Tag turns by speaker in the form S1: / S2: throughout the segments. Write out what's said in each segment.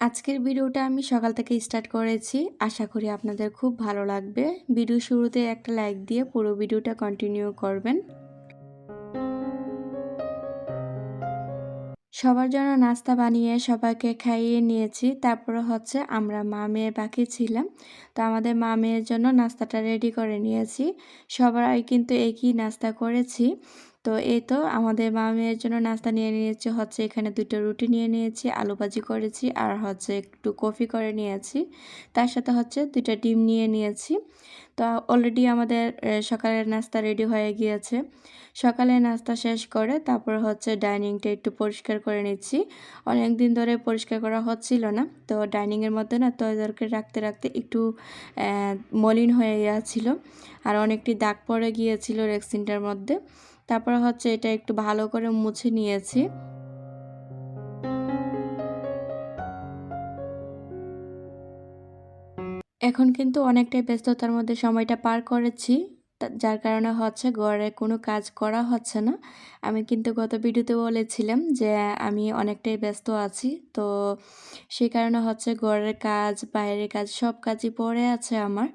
S1: আজকের ভিডিওটা আমি সকাল থেকে স্টার্ট করেছি। আশা করি আপনাদের খুব ভালো লাগবে। ভিডিও শুরুতে একটা লাইক দিয়ে পুরো ভিডিওটা কন্টিনিউ করবেন। সবার জন্য নাস্তা বানিয়ে সবাইকে খাইয়ে নিয়েছি। তারপরে হচ্ছে আমরা মা মেয়ে বাকি ছিলাম। তো আমাদের মা মেয়ের জন্য নাস্তাটা রেডি করে নিয়েছি। সবাই কিন্তু একই নাস্তা করেছি। তো এই তো আমাদের মা মেয়ের জন্য নাস্তা নিয়ে নিয়েছি, হচ্ছে এখানে দুটো রুটি নিয়ে নিয়েছি, আলু ভাজি করেছি আর হচ্ছে একটু কফি করে নিয়েছি। তার সাথে হচ্ছে দুটো ডিম নিয়ে নিয়েছি। তো অলরেডি আমাদের সকালের নাস্তা রেডি হয়ে গিয়েছে। সকালে নাস্তা শেষ করে তারপর হচ্ছে ডাইনিংটা একটু পরিষ্কার করে নিচ্ছি। অনেক দিন ধরে পরিষ্কার করা হচ্ছিল না, তো ডাইনিংয়ের মধ্যে না তরকারি রাখতে রাখতে একটু মলিন হয়ে গিয়েছিল। আর অনেকটি দাগ পড়ে গিয়েছিল রেক্সিনটার মধ্যে। তারপর হচ্ছে এটা একটু ভালো করে মুছে নিয়েছি। এখন কিন্তু অনেকটাই ব্যস্ততার মধ্যে সময়টা পার করেছি যার কারণে হচ্ছে ঘরে কোনো কাজ করা হচ্ছে না। আমি কিন্তু গত ভিডিওতে বলেছিলাম যে আমি অনেকটাই ব্যস্ত আছি, তো সেই কারণে হচ্ছে ঘরের কাজ, বাইরের কাজ সব কাজই পড়ে আছে আমার।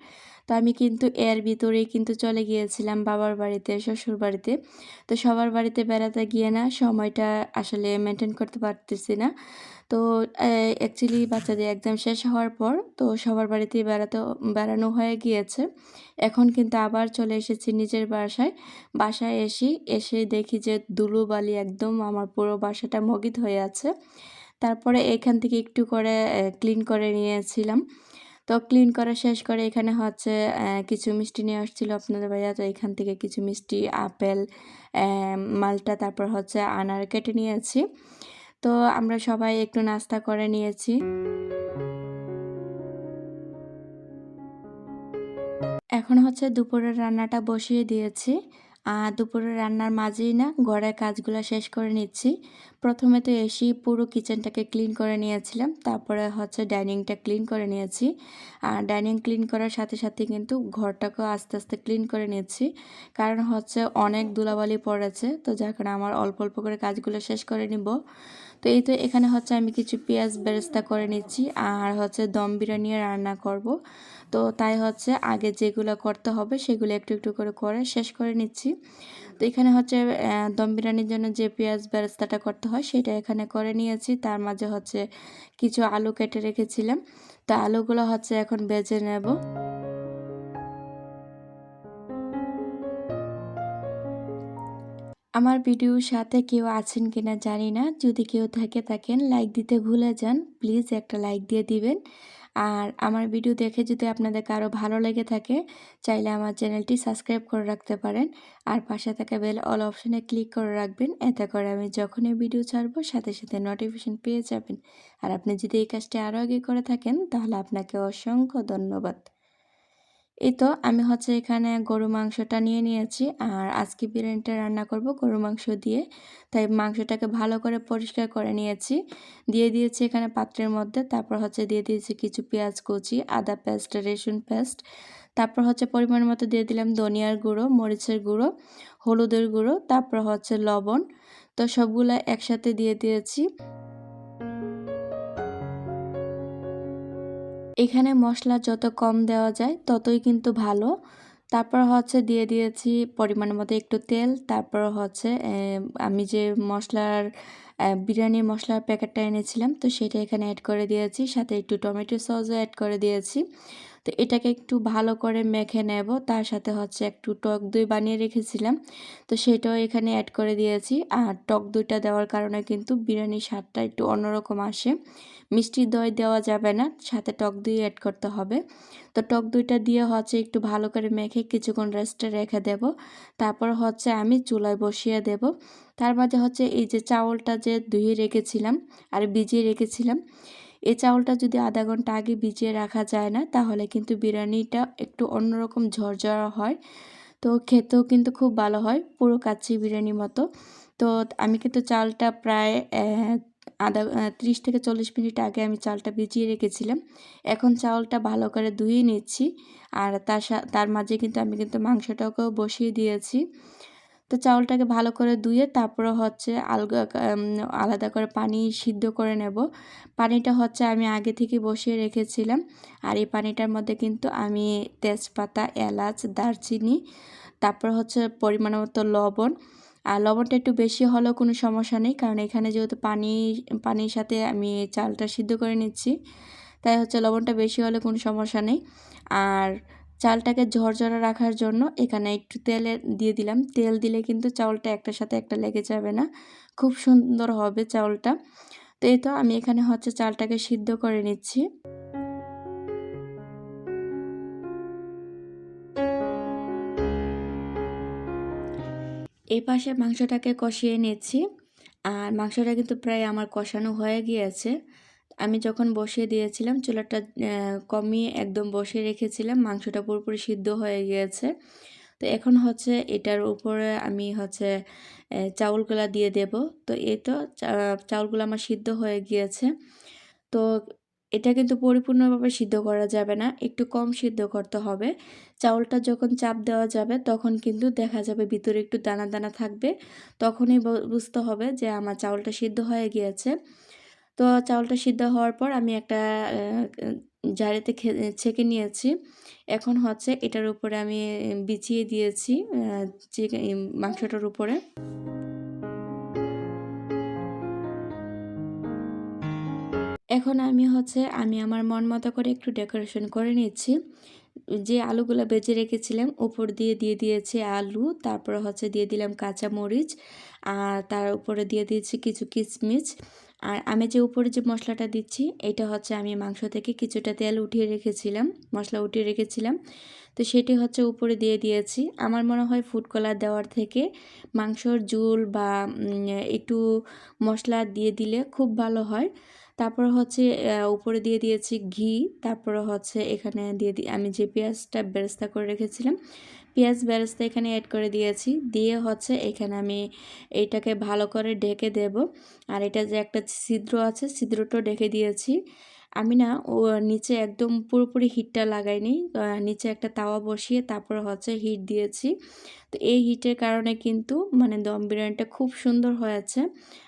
S1: তো আমি কিন্তু এর ভিতরেই কিন্তু চলে গিয়েছিলাম বাবার বাড়িতে, শ্বশুর বাড়িতে। তো সবার বাড়িতে বেড়াতে গিয়ে না সময়টা আসলে মেনটেন করতে পারতেছি না। তো অ্যাকচুয়ালি বাচ্চাদের এক্সাম শেষ হওয়ার পর তো সবার বাড়িতেই বেড়াতে, বেড়ানো হয়ে গিয়েছে। এখন কিন্তু আবার চলে এসেছি নিজের বাসায়। বাসায় এসি এসে দেখি যে দুলু বালি একদম আমার পুরো বাসাটা মগিত হয়ে আছে। তারপরে এখান থেকে একটু করে ক্লিন করে নিয়েছিলাম। তো ক্লিন করা শেষ করে এখানে হচ্ছে কিছু মিষ্টি নিয়ে আসছিল আপনাদের ভাইয়া। তো এখান থেকে কিছু মিষ্টি, আপেল মালটা, তারপর হচ্ছে আনার কেটে নিয়েছি। তো আমরা সবাই একটু নাস্তা করে নিয়েছি। এখন হচ্ছে দুপুরের রান্নাটা বসিয়ে দিয়েছি। দুপুরে রান্নার মাঝেই না ঘরের কাজগুলো শেষ করে নিচ্ছি। প্রথমে তো এসি পুরো কিচেনটাকে ক্লিন করে নিয়েছিলাম, তারপরে হচ্ছে ডাইনিংটা ক্লিন করে নিয়েছি। আর ডাইনিং ক্লিন করার সাথে সাথে কিন্তু ঘরটাকেও আস্তে আস্তে ক্লিন করে নিচ্ছি কারণ হচ্ছে অনেক ধুলাবালি পড়েছে, তো যার কারণে আমার অল্প অল্প করে কাজগুলো শেষ করে নিব। তো এই তো এখানে হচ্ছে আমি কিছু পেঁয়াজ বেরেস্তা করে নিচ্ছি, আর হচ্ছে দম বিরিয়ানি রান্না করব। তো তাই হচ্ছে আগে যেগুলো করতে হবে সেগুলো একটু একটু করে করে শেষ করে নিচ্ছি। তো এখানে হচ্ছে দম বিরিয়ানির জন্য যে পেঁয়াজ বেরেস্তাটা করতে হয় সেটা এখানে করে নিয়েছি। তার মাঝে হচ্ছে কিছু আলু কেটে রেখেছিলাম। তো আলুগুলো হচ্ছে এখন বেজে নেব। আমার ভিডিওর সাথে কেউ আছেন কিনা জানি না। যদি কেউ থাকে থাকেন লাইক দিতে ভুলে যান প্লিজ একটা লাইক দিয়ে দিবেন। আর আমার ভিডিও দেখে যদি আপনাদের কারও ভালো লেগে থাকে, চাইলে আমার চ্যানেলটি সাবস্ক্রাইব করে রাখতে পারেন। আর পাশে থাকা বেল অল অপশানে ক্লিক করে রাখবেন। এতে করে আমি যখনই ভিডিও ছাড়বো, সাথে সাথে নোটিফিকেশন পেয়ে যাবেন। আর আপনি যদি এই কাজটি আরও আগে করে থাকেন, তাহলে আপনাকে অসংখ্য ধন্যবাদ। এই তো আমি হচ্ছে এখানে গরু মাংসটা নিয়ে নিয়েছি। আর আজকে বিরিয়ানিটা রান্না করব গরু মাংস দিয়ে। তাই মাংসটাকে ভালো করে পরিষ্কার করে নিয়েছি। দিয়ে দিয়েছি এখানে পাত্রের মধ্যে। তারপর হচ্ছে দিয়ে দিয়েছি কিছু পেঁয়াজ কুচি, আদা পেস্ট, রসুন পেস্ট। তারপর হচ্ছে পরিমাণ মতো দিয়ে দিলাম ধনিয়ার গুঁড়ো, মরিচের গুঁড়ো, হলুদের গুঁড়ো, তারপর হচ্ছে লবণ। তো সবগুলো একসাথে দিয়ে দিয়েছি। এখানে মশলা যত কম দেওয়া যায় ততই কিন্তু ভালো। তারপর হচ্ছে দিয়ে দিয়েছি পরিমাণ মতো একটু তেল। তারপর হচ্ছে আমি যে মশলার বিরিয়ানি মশলার প্যাকেটটা এনেছিলাম, তো সেটা এখানে অ্যাড করে দিয়েছি। সাথে একটু টমেটো সসও অ্যাড করে দিয়েছি। তো এটাকে একটু ভালো করে মেখে নেব। তার সাথে হচ্ছে একটু টক দই বানিয়ে রেখেছিলাম। তো সেটাও এখানে অ্যাড করে দিয়েছি। আর টক দইটা দেওয়ার কারণে কিন্তু বিরিয়ানির স্বাদটা একটু অন্যরকম আসে। মিষ্টি দই দেওয়া যাবে না, সাথে টক দই অ্যাড করতে হবে। তো টক দইটা দিয়ে হচ্ছে একটু ভালো করে মেখে কিছুক্ষণ রেস্টে রেখে দেব। তারপর হচ্ছে আমি চুলায় বসিয়ে দেব। তার মাঝে হচ্ছে এই যে চাউলটা যে ধুয়ে রেখেছিলাম, আর ভিজিয়ে রেখেছিলাম এই চাউলটা যদি আধা ঘণ্টা আগে ভিজিয়ে রাখা যায় না, তাহলে কিন্তু বিরিয়ানিটা একটু অন্যরকম ঝরঝরা হয়। তো খেতেও কিন্তু খুব ভালো হয়, পুরো কাচ্চি বিরিয়ানির মতো। তো আমি কিন্তু চালটা প্রায় আধা ত্রিশ থেকে চল্লিশ মিনিট আগে আমি চালটা ভিজিয়ে রেখেছিলাম। এখন চালটা ভালো করে ধুয়ে নিচ্ছি। আর তার তার মাঝে কিন্তু আমি কিন্তু মাংসটাকেও বসিয়ে দিয়েছি। তো চাউলটাকে ভালো করে ধুয়ে তারপরে হচ্ছে আলগা আলাদা করে পানি সিদ্ধ করে নেব। পানিটা হচ্ছে আমি আগে থেকে বসিয়ে রেখেছিলাম। আর এই পানিটার মধ্যে কিন্তু আমি তেজপাতা, এলাচ, দারচিনি, তারপর হচ্ছে পরিমাণ মতো লবণ। আর লবণটা একটু বেশি হলেও কোনো সমস্যা নেই, কারণ এখানে যেহেতু পানি, পানির সাথে আমি চালটা সিদ্ধ করে নিচ্ছি, তাই হচ্ছে লবণটা বেশি হলে কোনো সমস্যা নেই। আর চালটাকে ঝরঝরা রাখার জন্য এখানে একটু তেলে দিয়ে দিলাম। তেল দিলে কিন্তু চাউলটা একটার সাথে একটা লেগে যাবে না। খুব সুন্দর হবে চাউলটা। তো এই তো আমি এখানে হচ্ছে চালটাকে সিদ্ধ করে নিচ্ছি। এই পাশে মাংসটাকে কষিয়ে নিচ্ছি। আর মাংসটা কিন্তু প্রায় আমার কষানো হয়ে গিয়েছে। আমি যখন বসিয়ে দিয়েছিলাম, চুলাটা কমিয়ে একদম বসিয়ে রেখেছিলাম, মাংসটা পুরোপুরি সিদ্ধ হয়ে গিয়েছে। তো এখন হচ্ছে এটার উপরে আমি হচ্ছে চাউলগুলা দিয়ে দেব। তো এই তো চাউলগুলো আমার সিদ্ধ হয়ে গিয়েছে। তো এটা কিন্তু পরিপূর্ণভাবে সিদ্ধ করা যাবে না, একটু কম সিদ্ধ করতে হবে। চাউলটা যখন চাপ দেওয়া যাবে, তখন কিন্তু দেখা যাবে ভিতরে একটু দানা দানা থাকবে। তখনই বুঝতে হবে যে আমার চাউলটা সিদ্ধ হয়ে গিয়েছে। তো চাউলটা সিদ্ধ হওয়ার পর আমি একটা জারিতে ছেঁকে নিয়েছি। এখন হচ্ছে এটার উপরে আমি বিছিয়ে দিয়েছি মাংসটার উপরে। এখন আমি হচ্ছে, আমি আমার মন মতো করে একটু ডেকোরেশন করে নিচ্ছি। যে আলুগুলো বেজে রেখেছিলাম উপর দিয়ে দিয়ে দিয়েছি আলু, তারপরে হচ্ছে দিয়ে দিলাম কাঁচা মরিচ আর তার উপরে দিয়ে দিয়েছি কিছু কিচমিচ আর আমি যে উপরে যে মশলাটা দিচ্ছি, এটা হচ্ছে আমি মাংস থেকে কিছুটা তেল উঠিয়ে রেখেছিলাম, মশলা উঠিয়ে রেখেছিলাম। তো সেটি হচ্ছে উপরে দিয়ে দিয়েছি। আমার মনে হয় ফুড কালার দেওয়ার থেকে মাংসর ঝুল বা একটু মশলা দিয়ে দিলে খুব ভালো হয়। তারপর হচ্ছে উপরে দিয়ে দিয়েছি ঘি, তারপরে হচ্ছে এখানে দিয়ে আমি যে পেঁয়াজটা বেরেস্তা করে রেখেছিলাম পেঁয়াজ বেরেস্তা এখানে অ্যাড করে দিয়েছি। দিয়ে হচ্ছে এখানে আমি এইটাকে ভালো করে ঢেকে দেব। আর এটা যে একটা ছিদ্র আছে, ছিদ্রটাও ঢেকে দিয়েছি। আমি না ও নিচে একদম পুরোপুরি হিটটা লাগাইনি। নিচে একটা তাওয়া বসিয়ে তারপর হচ্ছে হিট দিয়েছি। তো এই হিটের কারণে কিন্তু মানে দম বিরিয়ানিটা খুব সুন্দর হয়েছে।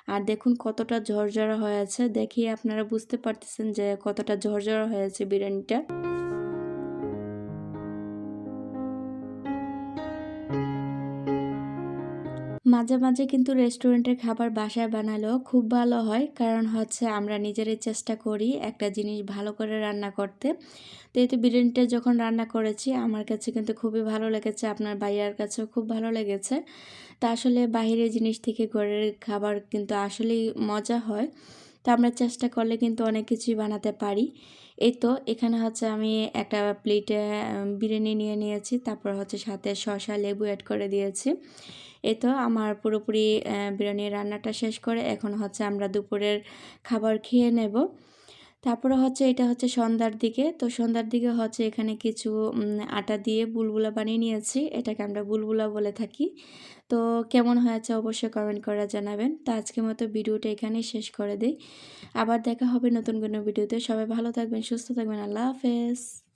S1: আর দেখুন কতটা ঝরঝরা হয়েছে। দেখিয়ে আপনারা বুঝতে পারতেছেন যে কতটা ঝরঝরা হয়েছে বিরিয়ানিটা। মাঝে মাঝে কিন্তু রেস্টুরেন্টের খাবার বাসায় বানালেও খুব ভালো হয়। কারণ হচ্ছে আমরা নিজেরাই চেষ্টা করি একটা জিনিস ভালো করে রান্না করতে। তো এই তো বিরিয়ানিটা যখন রান্না করেছি, আমার কাছে কিন্তু খুবই ভালো লেগেছে, আপনার ভাইয়ার কাছেও খুব ভালো লেগেছে। তা আসলে বাহিরের জিনিস থেকে ঘরের খাবার কিন্তু আসলেই মজা হয়। তো আমরা চেষ্টা করলে কিন্তু অনেক কিছুই বানাতে পারি। এই তো এখানে হচ্ছে আমি একটা প্লেটে বিরিয়ানি নিয়ে নিয়েছি, তারপর হচ্ছে সাথে শশা লেবু অ্যাড করে দিয়েছি। এই তো আমার পুরোপুরি বিরিয়ানির রান্নাটা শেষ করে এখন হচ্ছে আমরা দুপুরের খাবার খেয়ে নেব। তারপরে হচ্ছে এটা হচ্ছে সন্ধ্যার দিকে। তো সন্ধ্যার দিকে হচ্ছে এখানে কিছু আটা দিয়ে বুলবুলা বানিয়ে নিয়েছি। এটাকে আমরা বুলবুলা বলে থাকি। তো কেমন হয়েছে অবশ্যই কমেন্ট করে জানাবেন। তো আজকের মতো ভিডিওটা এখানেই শেষ করে দিই। আবার দেখা হবে নতুন কোনো ভিডিওতে। সবাই ভালো থাকবেন, সুস্থ থাকবেন। আল্লাহ হাফেজ।